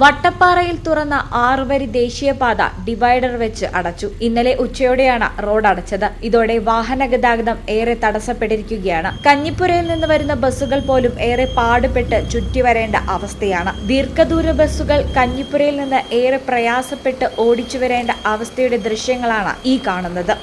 വട്ടപ്പാറയിൽ തുറന്ന ആറുവരി ദേശീയപാത ഡിവൈഡർ വെച്ച് അടച്ചു. ഇന്നലെ ഉച്ചയോടെയാണ് റോഡ് അടച്ചത്. ഇതോടെ വാഹന ഗതാഗതം ഏറെ തടസ്സപ്പെട്ടിരിക്കുകയാണ്. കഞ്ഞിപ്പുരയിൽ നിന്ന് വരുന്ന ബസ്സുകൾ പോലും ഏറെ പാടുപെട്ട് ചുറ്റി വരേണ്ട അവസ്ഥയാണ്. ദീർഘദൂര ബസ്സുകൾ കഞ്ഞിപ്പുരയിൽ നിന്ന് ഏറെ പ്രയാസപ്പെട്ട് ഓടിച്ചു വരേണ്ട അവസ്ഥയുടെ ദൃശ്യങ്ങളാണ് ഈ കാണുന്നത്.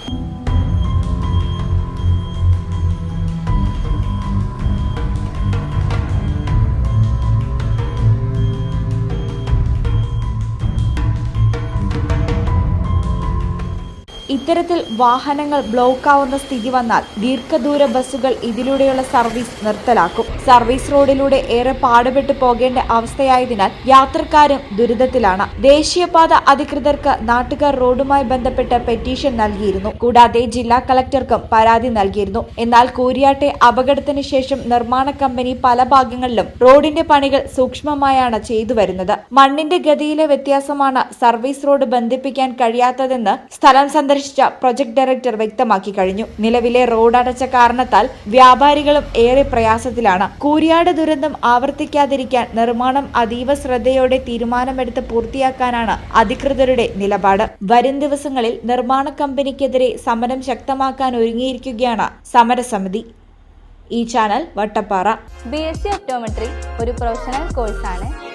ഇത്തരത്തിൽ വാഹനങ്ങൾ ബ്ലോക്കാവുന്ന സ്ഥിതി വന്നാൽ ദീർഘദൂര ബസ്സുകൾ ഇതിലൂടെയുള്ള സർവീസ് നിർത്തലാക്കും. സർവീസ് റോഡിലൂടെ ഏറെ പാടുപെട്ട് പോകേണ്ട അവസ്ഥയായതിനാൽ യാത്രക്കാരും ദുരിതത്തിലാണ്. ദേശീയപാത അധികൃതർക്ക് നാട്ടുകാർ റോഡുമായി ബന്ധപ്പെട്ട് പെറ്റീഷൻ നൽകിയിരുന്നു. കൂടാതെ ജില്ലാ കളക്ടർക്കും പരാതി നൽകിയിരുന്നു. എന്നാൽ കൂരിയാട്ടെ അപകടത്തിന് ശേഷം നിർമ്മാണ കമ്പനി പല ഭാഗങ്ങളിലും റോഡിന്റെ പണികൾ സൂക്ഷ്മമായാണ് ചെയ്തു വരുന്നത്. മണ്ണിന്റെ ഗതിയിലെ വ്യത്യാസമാണ് സർവീസ് റോഡ് ബന്ധിപ്പിക്കാൻ കഴിയാത്തതെന്ന് സ്ഥലം സന്ദർശിച്ച പ്രൊജക്ട് ഡയറക്ടർ വ്യക്തമാക്കി കഴിഞ്ഞു. നിലവിലെ റോഡ് അടച്ച കാരണത്താൽ വ്യാപാരികളും ഏറെ പ്രയാസത്തിലാണ്. കൂരിയാട് ദുരന്തം ആവർത്തിക്കാതിരിക്കാൻ നിർമ്മാണം അതീവ ശ്രദ്ധയോടെ തീരുമാനമെടുത്ത് പൂർത്തിയാക്കാനാണ് അധികൃതരുടെ നിലപാട്. വരും ദിവസങ്ങളിൽ നിർമ്മാണ കമ്പനിക്കെതിരെ സമരം ശക്തമാക്കാൻ ഒരുങ്ങിയിരിക്കുകയാണ് സമരസമിതി. ഈ channel Vattappara. B S C optometry ഒരു പ്രൊഫഷണൽ കോഴ്സാണ്.